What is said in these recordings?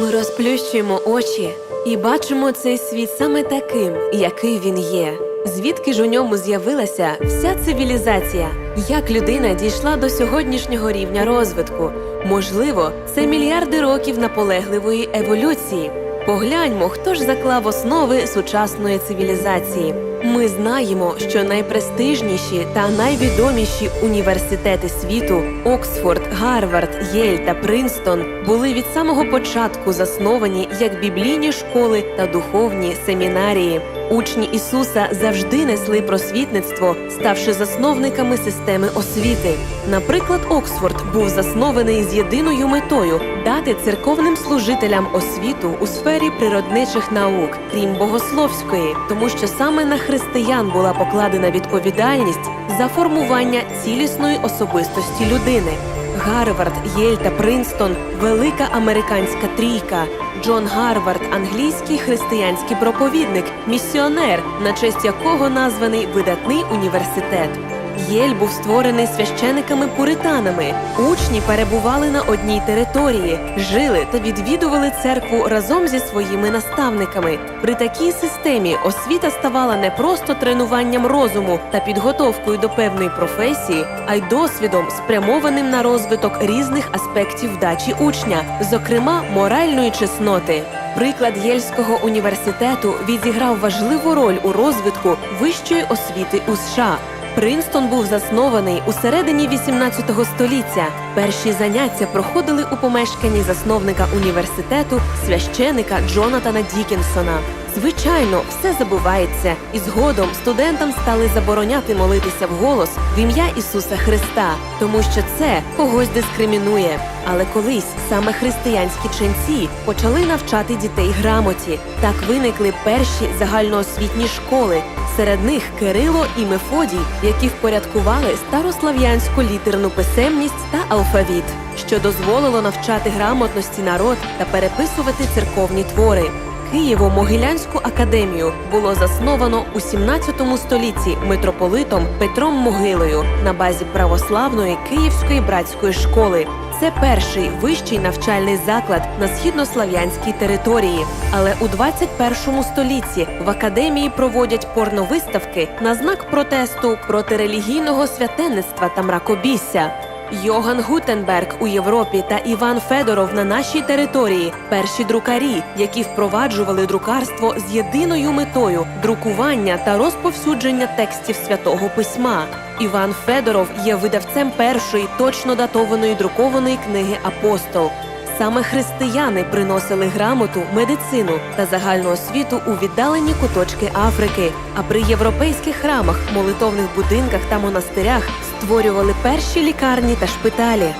Ми розплющуємо очі і бачимо цей світ саме таким, який він є. Звідки ж у ньому з'явилася вся цивілізація? Як людина дійшла до сьогоднішнього рівня розвитку? Можливо, це мільярди років наполегливої еволюції. Погляньмо, хто ж заклав основи сучасної цивілізації. Ми знаємо, що найпрестижніші та найвідоміші університети світу Оксфорд, Гарвард, Єль та Принстон були від самого початку засновані як біблійні школи та духовні семінарії. Учні Ісуса завжди несли просвітництво, ставши засновниками системи освіти. Наприклад, Оксфорд був заснований з єдиною метою дати церковним служителям освіту у сфері природничих наук, крім богословської, тому що саме на християн була покладена відповідальність за формування цілісної особистості людини. Гарвард, Єль та Принстон велика американська трійка. Джон Гарвард англійський християнський проповідник, місіонер, на честь якого названий видатний університет. Єль був створений священиками-пуританами. Учні перебували на одній території, жили та відвідували церкву разом зі своїми наставниками. При такій системі освіта ставала не просто тренуванням розуму та підготовкою до певної професії, а й досвідом, спрямованим на розвиток різних аспектів вдачі учня, зокрема моральної чесноти. Приклад Єльського університету відіграв важливу роль у розвитку вищої освіти у США. Принстон був заснований у середині 18 століття. Перші заняття проходили у помешканні засновника університету священика Джонатана Дікінсона. Звичайно, все забувається, і згодом студентам стали забороняти молитися вголос в ім'я Ісуса Христа, тому що це когось дискримінує. Але колись саме християнські ченці почали навчати дітей грамоті. Так виникли перші загальноосвітні школи. Серед них Кирило і Мефодій, які впорядкували старослав'янську літерну писемність та алфавіт, що дозволило навчати грамотності народ та переписувати церковні твори. Києво-Могилянську академію було засновано у 17 столітті митрополитом Петром Могилою на базі православної Київської братської школи. Це перший вищий навчальний заклад на східнослав'янській території. Але у 21 столітті в академії проводять порновиставки на знак протесту проти релігійного святенництва та мракобісся. Йоган Гутенберг у Європі та Іван Федоров на нашій території перші друкарі, які впроваджували друкарство з єдиною метою друкування та розповсюдження текстів святого письма. Іван Федоров є видавцем першої точно датованої друкованої книги Апостол. Саме християни приносили грамоту, медицину та загальну освіту у віддалені куточки Африки. А при європейських храмах, молитовних будинках та монастирях створювали перші лікарні та шпиталі.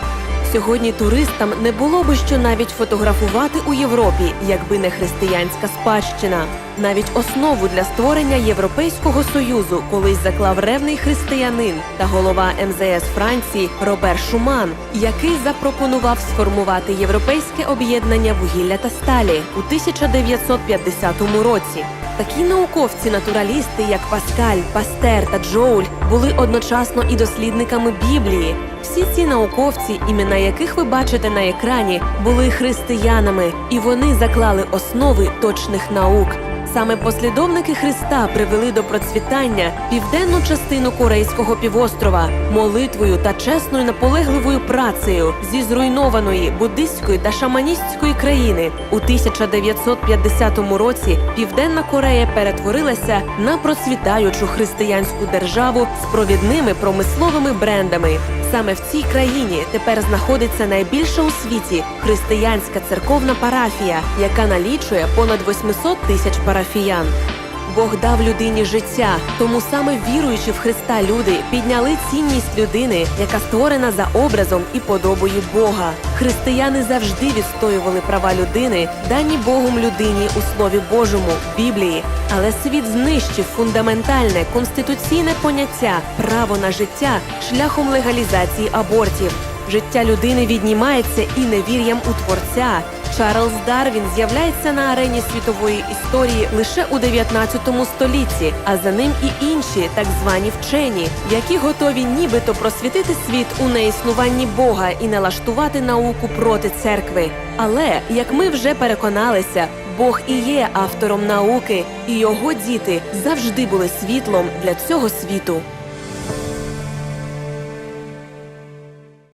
Сьогодні туристам не було би що навіть фотографувати у Європі, якби не християнська спадщина. Навіть основу для створення Європейського союзу колись заклав ревний християнин та голова МЗС Франції Робер Шуман, який запропонував сформувати європейське об'єднання вугілля та сталі у 1950 році. Такі науковці-натуралісти, як Паскаль, Пастер та Джоуль, були одночасно і дослідниками Біблії. Всі ці науковці, імена яких ви бачите на екрані, були християнами, і вони заклали основи точних наук. Саме послідовники Христа привели до процвітання південну частину Корейського півострова молитвою та чесною наполегливою працею зі зруйнованої буддистської та шаманістської країни. У 1950 році Південна Корея перетворилася на процвітаючу християнську державу з провідними промисловими брендами. Саме в цій країні тепер знаходиться найбільша у світі християнська церковна парафія, яка налічує понад 800 тисяч парафіян. Бог дав людині життя, тому саме віруючи в Христа люди підняли цінність людини, яка створена за образом і подобою Бога. Християни завжди відстоювали права людини, дані Богом людині у Слові Божому Біблії. Але світ знищив фундаментальне конституційне поняття право на життя шляхом легалізації абортів. Життя людини віднімається і невір'ям у творця Чарльз Дарвін з'являється на арені світової історії лише у 19 столітті, а за ним і інші так звані вчені, які готові нібито просвітити світ у неіснуванні Бога і налаштувати науку проти церкви. Але як ми вже переконалися, Бог і є автором науки, і його діти завжди були світлом для цього світу.